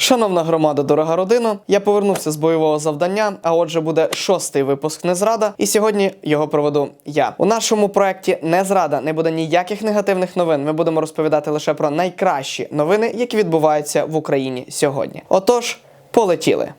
Шановна громада, дорога родина, я повернувся з бойового завдання. А отже, буде шостий випуск Незрада, і сьогодні його проведу я. У нашому проєкті Незрада не буде ніяких негативних новин. Ми будемо розповідати лише про найкращі новини, які відбуваються в Україні сьогодні. Отож, полетіли.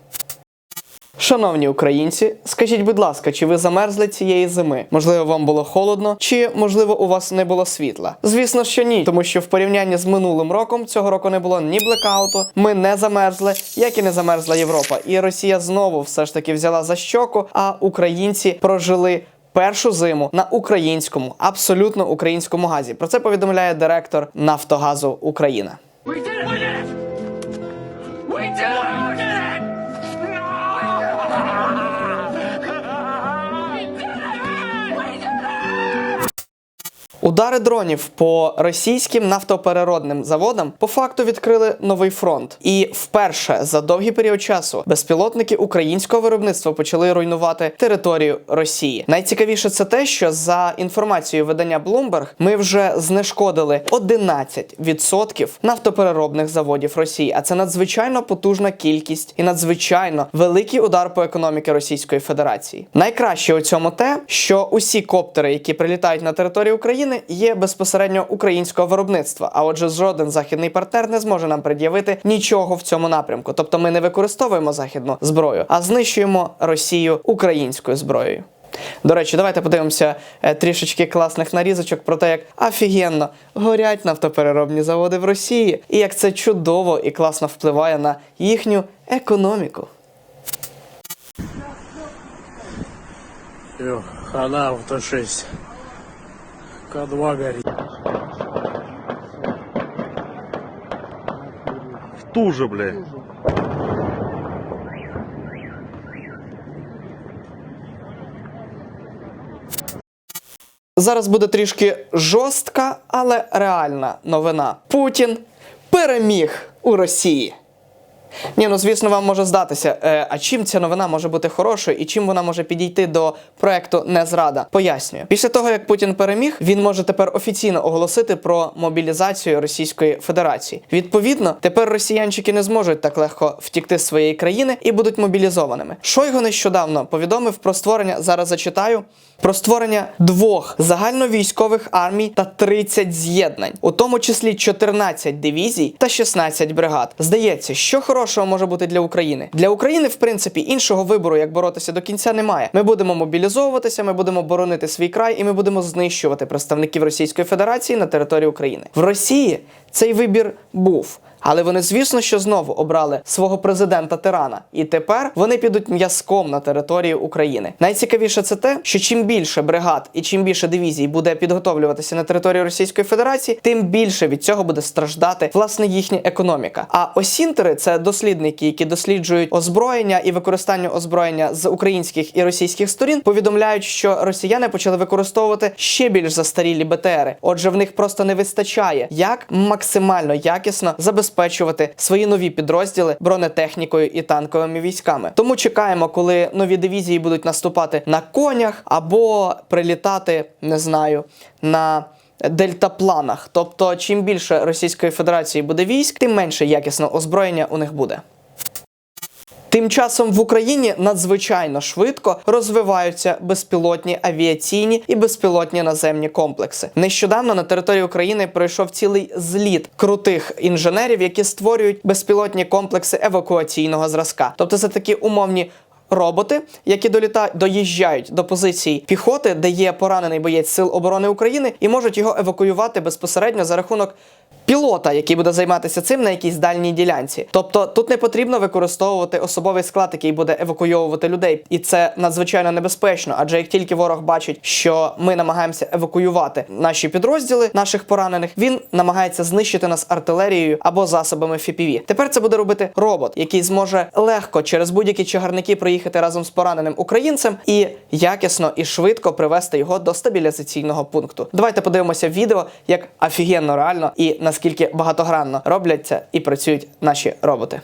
Шановні українці, скажіть, будь ласка, чи ви замерзли цієї зими? Можливо, вам було холодно, чи можливо у вас не було світла? Звісно, що ні, тому що в порівнянні з минулим роком цього року не було ні блекауту, ми не замерзли, як і не замерзла Європа. І Росія знову все ж таки взяла за щоку, а українці прожили. Першу зиму на українському, абсолютно українському газі. Про це повідомляє директор Нафтогазу Україна. Удари дронів по російським нафтопереробним заводам по факту відкрили новий фронт. І вперше за довгий період часу безпілотники українського виробництва почали руйнувати територію Росії. Найцікавіше це те, що за інформацією видання Bloomberg, ми вже знешкодили 11% нафтопереробних заводів Росії. А це надзвичайно потужна кількість і надзвичайно великий удар по економіці Російської Федерації. Найкраще у цьому те, що усі коптери, які прилітають на територію України, є безпосередньо українського виробництва. А отже, жоден західний партнер не зможе нам пред'явити нічого в цьому напрямку. Тобто ми не використовуємо західну зброю, а знищуємо Росію українською зброєю. До речі, давайте подивимося е, трішечки класних нарізочок про те, як офігенно горять нафтопереробні заводи в Росії, і як це чудово і класно впливає на їхню економіку. Хана авто 6. К2 горит. В ту же, блядь. Зараз буде трішки жорстка, але реальна новина. Путін переміг у Росії. Ні, ну звісно, вам може здатися, е, а чим ця новина може бути хорошою і чим вона може підійти до проекту Незрада. Пояснюю. Після того, як Путін переміг, він може тепер офіційно оголосити про мобілізацію Російської Федерації. Відповідно, тепер росіянчики не зможуть так легко втікти з своєї країни і будуть мобілізованими. Шойгу нещодавно повідомив про створення. Зараз зачитаю. Про створення двох загальновійськових армій та 30 з'єднань, у тому числі 14 дивізій та 16 бригад. Здається, що хорошого може бути для України. Для України, в принципі, іншого вибору, як боротися до кінця, немає. Ми будемо мобілізовуватися, ми будемо боронити свій край, і ми будемо знищувати представників Російської Федерації на території України. В Росії цей вибір був. Але вони, звісно, що знову обрали свого президента тирана, і тепер вони підуть м'язком на територію України. Найцікавіше це те, що чим більше бригад і чим більше дивізій буде підготовлюватися на території Російської Федерації, тим більше від цього буде страждати власне їхня економіка. А осінтери це дослідники, які досліджують озброєння і використання озброєння з українських і російських сторін. Повідомляють, що росіяни почали використовувати ще більш застарілі БТРи. Отже, в них просто не вистачає, як максимально якісно забезпечити свої нові підрозділи бронетехнікою і танковими військами. Тому чекаємо, коли нові дивізії будуть наступати на конях або прилітати, не знаю, на. Дельтапланах, тобто, чим більше Російської Федерації буде військ, тим менше якісного озброєння у них буде. Тим часом в Україні надзвичайно швидко розвиваються безпілотні авіаційні і безпілотні наземні комплекси. Нещодавно на території України пройшов цілий зліт крутих інженерів, які створюють безпілотні комплекси евакуаційного зразка. Тобто це такі умовні. Роботи, які доліта доїжджають до позицій піхоти, де є поранений боєць сил оборони України, і можуть його евакуювати безпосередньо за рахунок пілота, який буде займатися цим на якійсь дальній ділянці. Тобто тут не потрібно використовувати особовий склад, який буде евакуйовувати людей, і це надзвичайно небезпечно. Адже як тільки ворог бачить, що ми намагаємося евакуювати наші підрозділи, наших поранених, він намагається знищити нас артилерією або засобами FPV. Тепер це буде робити робот, який зможе легко через будь-які чагарники проїхати разом з пораненим українцем і якісно і швидко привести його до стабілізаційного пункту. Давайте подивимося відео, як офігенно реально і наскільки багатогранно робляться і працюють наші роботи.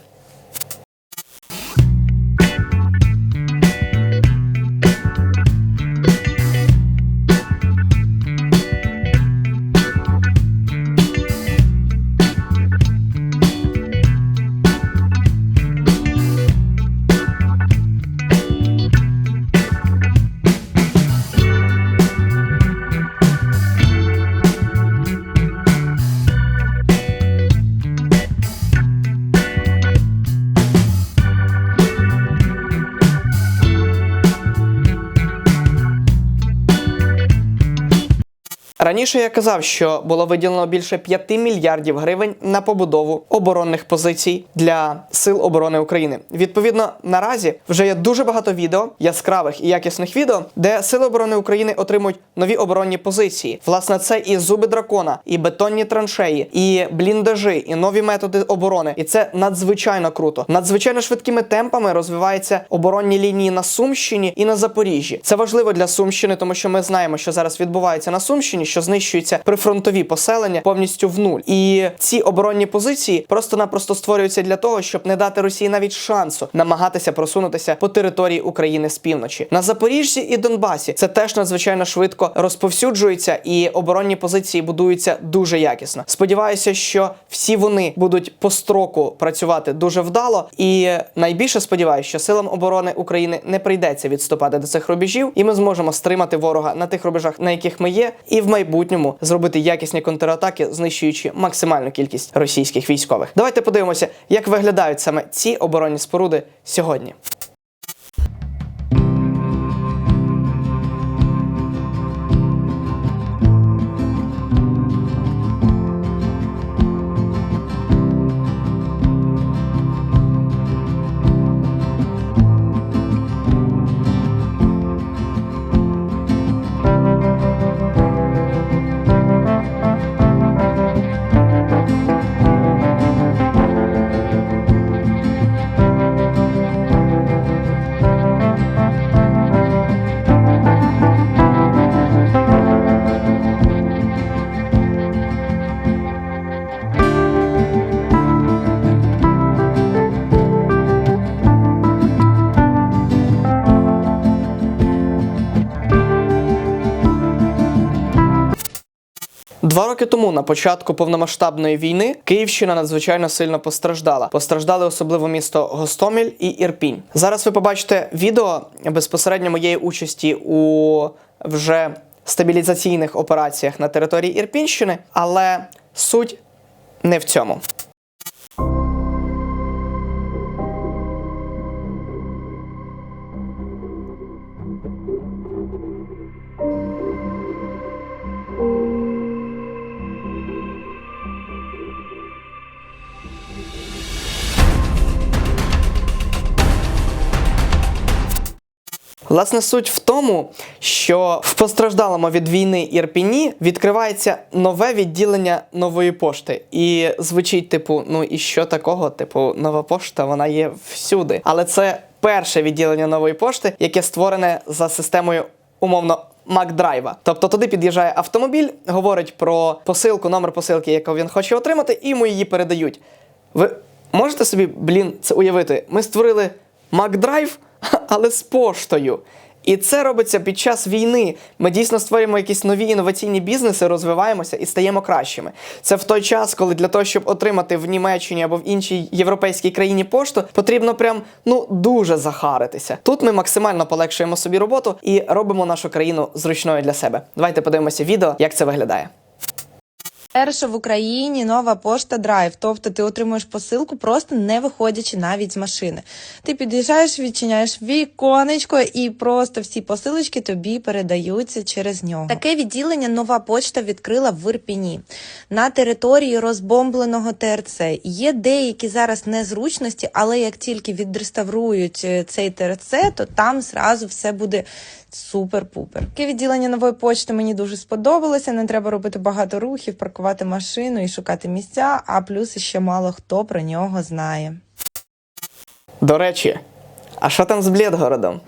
Раніше я казав, що було виділено більше 5 мільярдів гривень на побудову оборонних позицій для сил оборони України. Відповідно, наразі вже є дуже багато відео, яскравих і якісних відео, де сили оборони України отримують нові оборонні позиції. Власне, це і зуби дракона, і бетонні траншеї, і бліндажі, і нові методи оборони. І це надзвичайно круто. Надзвичайно швидкими темпами розвиваються оборонні лінії на Сумщині і на Запоріжжі. Це важливо для Сумщини, тому що ми знаємо, що зараз відбувається на Сумщині, що знищуються прифронтові поселення повністю в нуль. І ці оборонні позиції просто-напросто створюються для того, щоб не дати Росії навіть шансу намагатися просунутися по території України з півночі. На Запоріжжі і Донбасі це теж надзвичайно швидко розповсюджується, і оборонні позиції будуються дуже якісно. Сподіваюся, що всі вони будуть по строку працювати дуже вдало. І найбільше сподіваюся, що силам оборони України не прийдеться відступати до цих рубежів, і ми зможемо стримати ворога на тих рубежах, на яких ми є, і в майбутньому зробити якісні контратаки, знищуючи максимальну кількість російських військових. Давайте подивимося, як виглядають саме ці оборонні споруди сьогодні. Два роки тому, на початку повномасштабної війни, Київщина надзвичайно сильно постраждала. Постраждали особливо місто Гостомель і Ірпінь. Зараз ви побачите відео безпосередньо моєї участі у вже стабілізаційних операціях на території Ірпінщини, але суть не в цьому. Власне, суть в тому, що в постраждалому від війни Ірпіні відкривається нове відділення нової пошти. І звучить, типу, ну і що такого? Типу, нова пошта, вона є всюди. Але це перше відділення нової пошти, яке створене за системою умовно. Макдрайва. Тобто туди під'їжджає автомобіль, говорить про посилку, номер посилки, яку він хоче отримати, і йому її передають. Ви можете собі, блін, це уявити? Ми створили Макдрайв, але з поштою. І це робиться під час війни. Ми дійсно створюємо якісь нові інноваційні бізнеси, розвиваємося і стаємо кращими. Це в той час, коли для того, щоб отримати в Німеччині або в іншій європейській країні пошту, потрібно прям ну дуже захаритися. Тут ми максимально полегшуємо собі роботу і робимо нашу країну зручною для себе. Давайте подивимося відео, як це виглядає. Перша в Україні нова пошта драйв, тобто ти отримуєш посилку, просто не виходячи навіть з машини. Ти під'їжджаєш, відчиняєш віконечко, і просто всі посилочки тобі передаються через нього. Таке відділення нова почта відкрила в Ірпіні на території розбомбленого ТРЦ. Є деякі зараз незручності, але як тільки відреставрують е, цей ТРЦ, то там зразу все буде супер-пупер. Таке відділення нової почти мені дуже сподобалося. Не треба робити багато рухів, паркувати машину і шукати місця. А плюс ще мало хто про нього знає. До речі, а що там з Блєдгородом?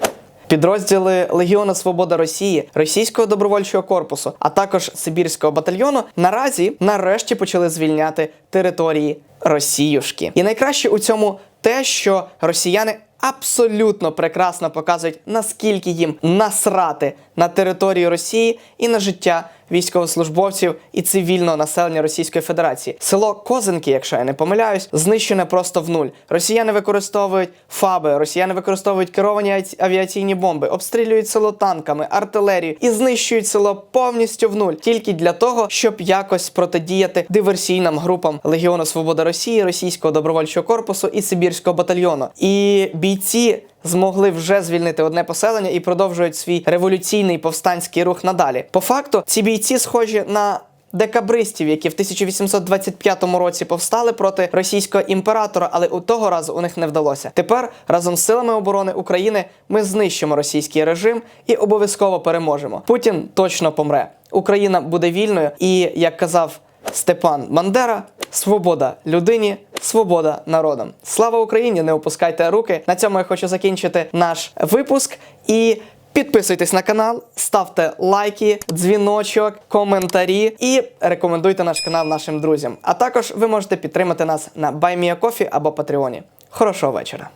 Підрозділи Легіону Свобода Росії, Російського добровольчого корпусу, а також Сибірського батальйону наразі нарешті почали звільняти території Росіюшки. І найкраще у цьому те, що росіяни абсолютно прекрасно показують, наскільки їм насрати на територію Росії і на життя військовослужбовців і цивільного населення Російської Федерації. Село Козинки, якщо я не помиляюсь, знищене просто в нуль. Росіяни використовують фаби, росіяни використовують керовані аці- авіаційні бомби, обстрілюють село танками, артилерією і знищують село повністю в нуль, тільки для того, щоб якось протидіяти диверсійним групам Легіону Свобода Росії, Російського добровольчого корпусу і Сибірського батальйону. І бійці змогли вже звільнити одне поселення і продовжують свій революційний повстанський рух надалі. По факту, ці бійці схожі на декабристів, які в 1825 році повстали проти російського імператора, але у того разу у них не вдалося. Тепер разом з силами оборони України ми знищимо російський режим і обов'язково переможемо. Путін точно помре. Україна буде вільною, і як казав Степан Бандера, свобода людині, свобода народам. Слава Україні! Не опускайте руки. На цьому я хочу закінчити наш випуск і. Підписуйтесь на канал, ставте лайки, дзвіночок, коментарі і рекомендуйте наш канал нашим друзям. А також ви можете підтримати нас на BuyMeACoffee або Патреоні. Хорошого вечора.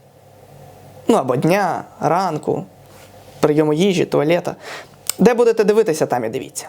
Ну або дня, ранку, прийому їжі, туалета. Де будете дивитися, там і дивіться.